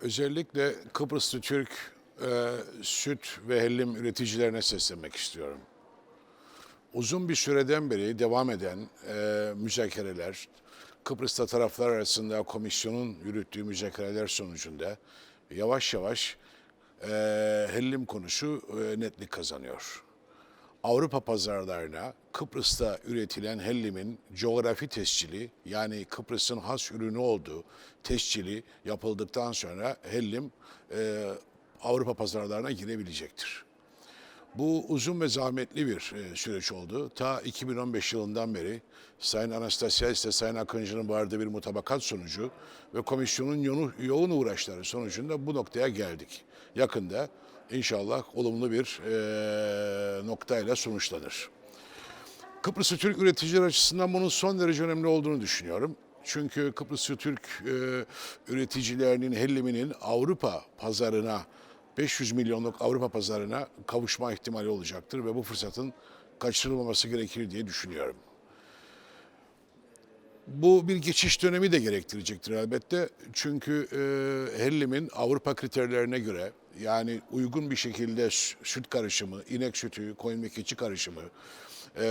Özellikle Kıbrıslı Türk e, süt ve hellim üreticilerine seslenmek istiyorum. Uzun bir süreden beri devam eden e, müzakereler, Kıbrıs'ta taraflar arasında komisyonun yürüttüğü müzakereler sonucunda yavaş yavaş e, hellim konusu e, netlik kazanıyor. Avrupa pazarlarına Kıbrıs'ta üretilen hellimin coğrafi tescili yani Kıbrıs'ın has ürünü olduğu tescili yapıldıktan sonra hellim e, Avrupa pazarlarına girebilecektir. Bu uzun ve zahmetli bir e, süreç oldu. Ta 2015 yılından beri Sayın Anastasiadis ile Sayın Akıncı'nın vardığı bir mutabakat sonucu ve komisyonun yoğun uğraşları sonucunda bu noktaya geldik. Yakında inşallah olumlu bir e, noktayla sonuçlanır. Kıbrıslı Türk üreticiler açısından bunun son derece önemli olduğunu düşünüyorum. Çünkü Kıbrıslı Türk e, üreticilerinin helliminin Avrupa pazarına 500 milyonluk Avrupa pazarına kavuşma ihtimali olacaktır ve bu fırsatın kaçırılmaması gerekir diye düşünüyorum. Bu bir geçiş dönemi de gerektirecektir elbette. Çünkü e, hellimin Avrupa kriterlerine göre yani uygun bir şekilde sü- süt karışımı, inek sütü, koyun ve keçi karışımı e,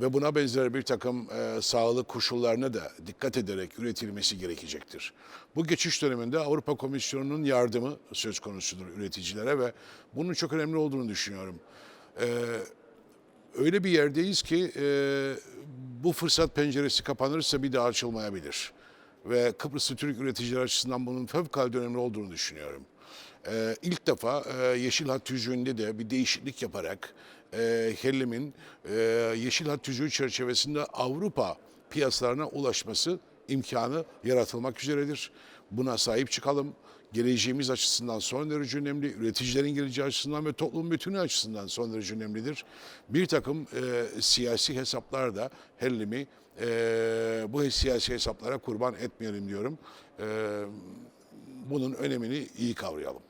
ve buna benzer bir takım e, sağlık koşullarına da dikkat ederek üretilmesi gerekecektir. Bu geçiş döneminde Avrupa Komisyonu'nun yardımı söz konusudur üreticilere ve bunun çok önemli olduğunu düşünüyorum öyle bir yerdeyiz ki e, bu fırsat penceresi kapanırsa bir daha açılmayabilir. Ve Kıbrıslı Türk üreticiler açısından bunun fevkalade önemli olduğunu düşünüyorum. E, ilk defa e, Yeşil Hat Tüzüğü'nde de bir değişiklik yaparak e, Hellim'in e, Yeşil Hat Tüzüğü çerçevesinde Avrupa piyasalarına ulaşması imkanı yaratılmak üzeredir. Buna sahip çıkalım. Geleceğimiz açısından son derece önemli, üreticilerin geleceği açısından ve toplum bütünü açısından son derece önemlidir. Bir takım e, siyasi hesaplar da Hellim'i e, bu siyasi hesaplara kurban etmeyelim diyorum. E, bunun önemini iyi kavrayalım.